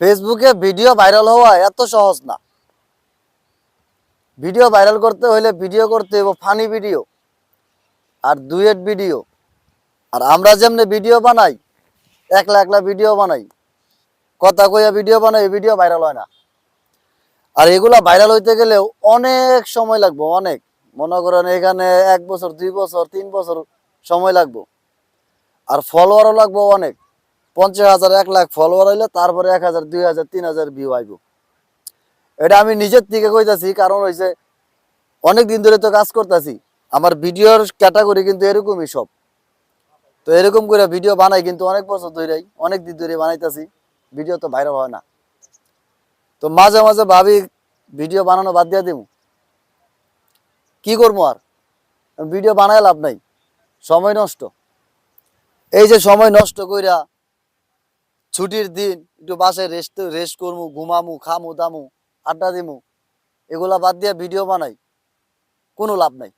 ফেসবুকে video viral হওয়া এত সহজ না। ভিডিও ভাইরাল করতে হলে ভিডিও করতে হবে ফানি ভিডিও আর দুয়েট ভিডিও আর আমরা যেমনি ভিডিও বানাই, একলা একলা ভিডিও বানাই, কথা কইয়া ভিডিও বানাই ভিডিও ভাইরাল হয় না। আর এগুলা ভাইরাল হইতে গেলেও অনেক সময় লাগবে, অনেক। মনে করেন এখানে এক বছর, দুই বছর, তিন বছর সময় লাগবে। আর ফলোয়ারও লাগবে অনেক। পঞ্চাশ হাজার, এক লাখ ফলোয়ার হইলে তারপরে এক হাজার, দুই হাজার, তিন হাজার ভিউ আইব। এটা আমি নিজের থেকে কইতাছি, কারণ হইছে অনেক দিন ধরে তো কাজ করতেছি। আমার ভিডিওর ক্যাটাগরি কিন্তু এরকমই সব। তো এরকম করে ভিডিও বানাই কিন্তু অনেক বছর ধরেই, অনেক দিন ধরে বানাইতেছি। ভিডিও তো ভাইরাল হয় না। তো মাঝে মাঝে ভাবি ভিডিও বানানো বাদ দিয়ে দিব কি করব আর? ভিডিও বানায় লাভ নাই। সময় নষ্ট। এই যে সময় নষ্ট কইরা ছুটির দিন একটু বাসায় রেস্ট রেস্ট করমু, ঘুমামু, খামু, দামু, আড্ডা দিমু, এগুলা বাদ দিয়ে ভিডিও বানাই, কোনো লাভ নাই।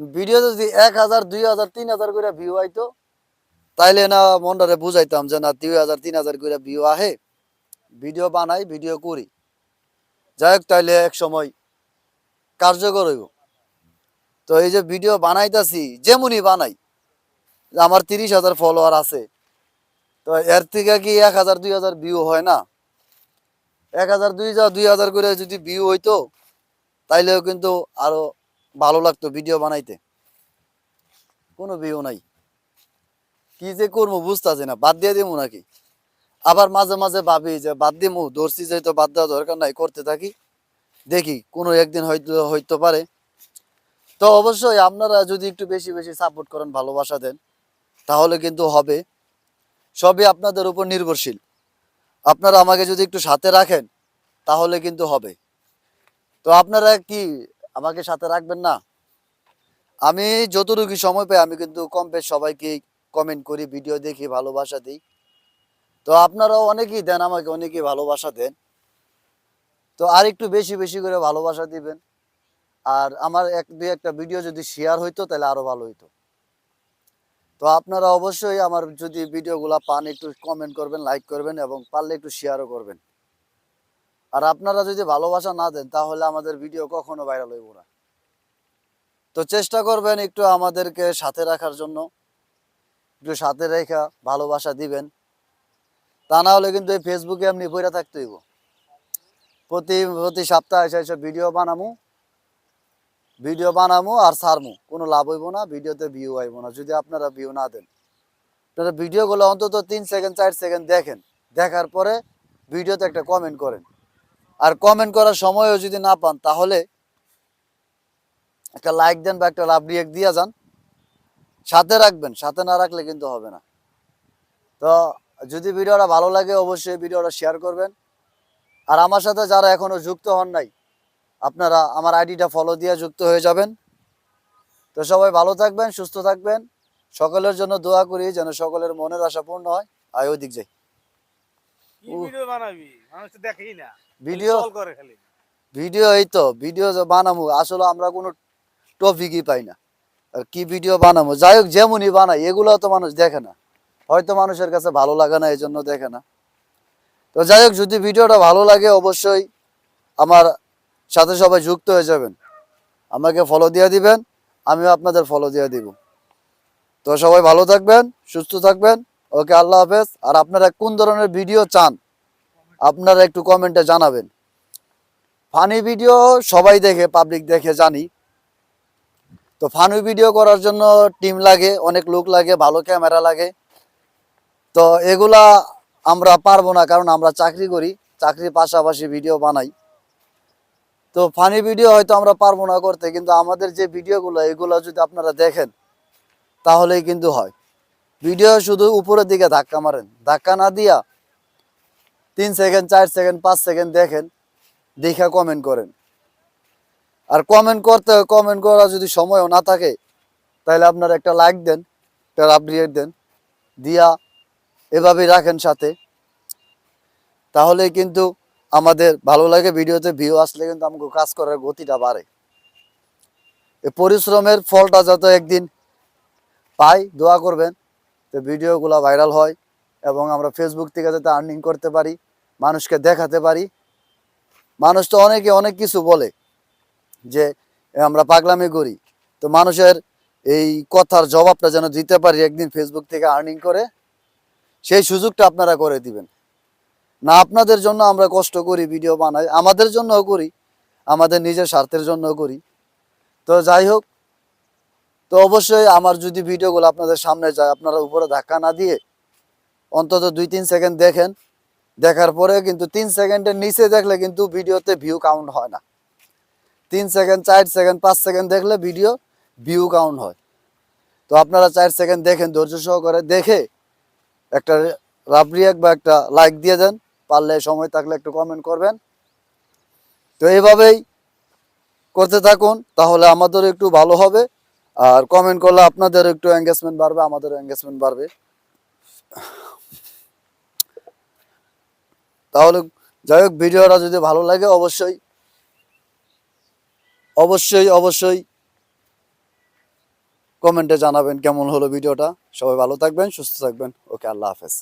ভিডিও যদি এক হাজার, দুই হাজার, তিন হাজার করে ভিউ আইতো, তাইলে না মনটারে বুঝাইতাম যে না দুই হাজার, তিন হাজার করে ভিউ আহে ভিডিও বানাই ভিডিও করি। যাই হোক, তাইলে এক সময় কার্যকর হইব। তো এই যে ভিডিও বানাইতাছি, যেমনই বানাই, আমার তিরিশ হাজার ফলোয়ার আছে তো এর থেকে কি এক হাজার, দুই হাজার ভিউ হয় না? এক হাজার, দুই হাজার দুই হাজার করে যদি ভিউ হইতো, তাইলেও কিন্তু আরও ভালো লাগতো ভিডিও বানাইতে। কোনো ভিউ নাই। কি যে করব বুঝতেছি না, বাদ দিয়ে দিবো নাকি? আবার মাঝে মাঝে ভাবি যে বাদ দিমু, ধরছি যেহেতু বাদ দেওয়া দরকার নাই, করতে থাকি। দেখি, কোনো একদিন হয়তো, হইতে পারে। তো অবশ্যই আপনারা যদি একটু বেশি বেশি সাপোর্ট করেন, ভালোবাসা দেন, তাহলে কিন্তু হবে। সবই আপনাদের উপর নির্ভরশীল। আপনারা আমাকে যদি একটু সাথে রাখেন, তাহলে কিন্তু হবে। তো আপনারা কি আমাকে সাথে রাখবেন না? আমি যতটুকু সময় পাই, আমি কিন্তু কম বেশ সবাইকে কমেন্ট করি ভিডিও দেখি, ভালোবাসা দিই। তো আপনারাও অনেকেই দেন, আমাকে অনেকেই ভালোবাসা দেন। তো আর একটু বেশি বেশি করে ভালোবাসা দিবেন। আর আমার এক, দুই একটা ভিডিও যদি শেয়ার হইতো, তাহলে আরও ভালো হইতো। তো আপনারা অবশ্যই আমার যদি ভিডিওগুলা পান, একটু কমেন্ট করবেন লাইক করবেন এবং পারলে একটু শেয়ারও করবেন। আর আপনারা যদি ভালোবাসা না দেন, তাহলে আমাদের ভিডিও কখনো ভাইরাল হইব না। তো চেষ্টা করবেন একটু আমাদেরকে সাথে রাখার জন্য। একটু সাথে রেখা, ভালোবাসা দিবেন। তা না হলে কিন্তু এই ফেসবুকে এমনি বইরা থাকতে হইব। প্রতি প্রতি সপ্তাহে এসে ভিডিও বানামু। ভিডিও বানামু আর ছাড়মু কোনো লাভ হইব না, ভিডিওতে ভিউ আইব না, যদি আপনারা ভিউ না দেন। আপনারা ভিডিওগুলো অন্তত তিন সেকেন্ড চার সেকেন্ড দেখেন, দেখার পরে ভিডিওতে একটা কমেন্ট করেন। আর কমেন্ট করার সময়ও যদি না পান, তাহলে একটা লাইক দেন বা একটা লাভ রিয়েক্ট দিয়ে যান। সাথে রাখবেন, সাথে না রাখলে কিন্তু হবে না। তো যদি ভিডিওটা ভালো লাগে, অবশ্যই ভিডিওটা শেয়ার করবেন। আর আমার সাথে যারা এখনও যুক্ত হন নাই আপনারা আমার আইডিটা ফলো দিয়ে যুক্ত হয়ে যাবেন। তো সবাই ভালো থাকবেন সুস্থ থাকবেন। সকলের জন্য দোয়া করি যেন সকলের মনের আশা পূর্ণ হয়। আয় ওই দিক যাই। ভিডিও এই তো ভিডিও বানাবো আসলে আমরা কোনো টপিকই পাই না। আর কি ভিডিও বানাবো যাই হোক যেমনই বানাই এগুলো তো মানুষ দেখে না। হয়তো মানুষের কাছে ভালো লাগে না এই জন্য দেখে না। তো যাই হোক যদি ভিডিওটা ভালো লাগে অবশ্যই আমার সাথে সবাই যুক্ত হয়ে যাবেন। আমাকে ফলো দিয়ে দিবেন, আমিও আপনাদের ফলো দিয়ে দিব। তো সবাই ভালো থাকবেন, সুস্থ থাকবেন। ওকে, আল্লাহ হাফেজ। আর আপনারা কোন ধরনের ভিডিও চান, আপনারা একটু কমেন্টে জানাবেন। ফানি ভিডিও সবাই দেখে পাবলিক দেখে জানি। তো ফানি ভিডিও করার জন্য টিম লাগে, অনেক লোক লাগে, ভালো ক্যামেরা লাগে। তো এগুলা আমরা পারব না, কারণ আমরা চাকরি করি, চাকরির পাশাপাশি ভিডিও বানাই। তো ফানি ভিডিও হয়তো আমরা পারব না করতে, কিন্তু আমাদের যে ভিডিওগুলো এগুলো যদি আপনারা দেখেন, তাহলেই কিন্তু হয়। ভিডিও শুধু উপরের দিকে ধাক্কা মারেন। ধাক্কা না দিয়া তিন সেকেন্ড চার সেকেন্ড পাঁচ সেকেন্ড দেখেন, দেখা কমেন্ট করেন। আর কমেন্ট করতে কমেন্ট করা যদি সময়ও না থাকে, তাহলে আপনারা একটা লাইক দেন, একটা আপডেট দেন, দিয়া এভাবেই রাখেন সাথে। তাহলে কিন্তু আমাদের ভালো লাগে ভিডিওতে ভিউ আসলে কিন্তু আমাকে কাজ করার গতিটা বাড়ে। এই পরিশ্রমের ফলটা যত একদিন পাই, দোয়া করবেন তো ভিডিওগুলো ভাইরাল হয় এবং আমরা ফেসবুক থেকে যাতে আর্নিং করতে পারি, মানুষকে দেখাতে পারি। মানুষ তো অনেকে অনেক কিছু বলে যে আমরা পাগলামি করি। তো মানুষের এই কথার জবাবটা যেন দিতে পারি একদিন ফেসবুক থেকে আর্নিং করে, সেই সুযোগটা আপনারা করে দিবেন। না আপনাদের জন্য আমরা কষ্ট করি ভিডিও বানাই, আমাদের জন্যও করি, আমাদের নিজের স্বার্থের জন্যও করি। তো যাই হোক, তো অবশ্যই আমার যদি ভিডিওগুলো আপনাদের সামনে যায়, আপনারা উপরে ধাক্কা না দিয়ে অন্তত দুই তিন সেকেন্ড দেখেন, দেখার পরে কিন্তু তিন সেকেন্ডের নিচে দেখলে কিন্তু ভিডিওতে ভিউ কাউন্ট হয় না। তিন সেকেন্ড চার সেকেন্ড পাঁচ সেকেন্ড দেখলে ভিডিও ভিউ কাউন্ট হয়। তো আপনারা চার সেকেন্ড দেখেন, ধৈর্য সহকারে দেখে একটা রাব রিয়াক্ট বা একটা লাইক দিয়ে দেন। পারলে সময় থাকলে একটু কমেন্ট করবেন। তো এইভাবেই করতে থাকুন, তাহলে আমাদের একটু ভালো হবে। আর কমেন্ট করলে আপনাদের একটু এঙ্গেজমেন্ট বাড়বে আমাদেরও এঙ্গেজমেন্ট বাড়বে। তাহলে যাই হোক, ভিডিওটা যদি ভালো লাগে অবশ্যই অবশ্যই অবশ্যই কমেন্টে জানাবেন কেমন হলো ভিডিওটা। সবাই ভালো থাকবেন, সুস্থ থাকবেন। ওকে, আল্লাহ হাফেজ।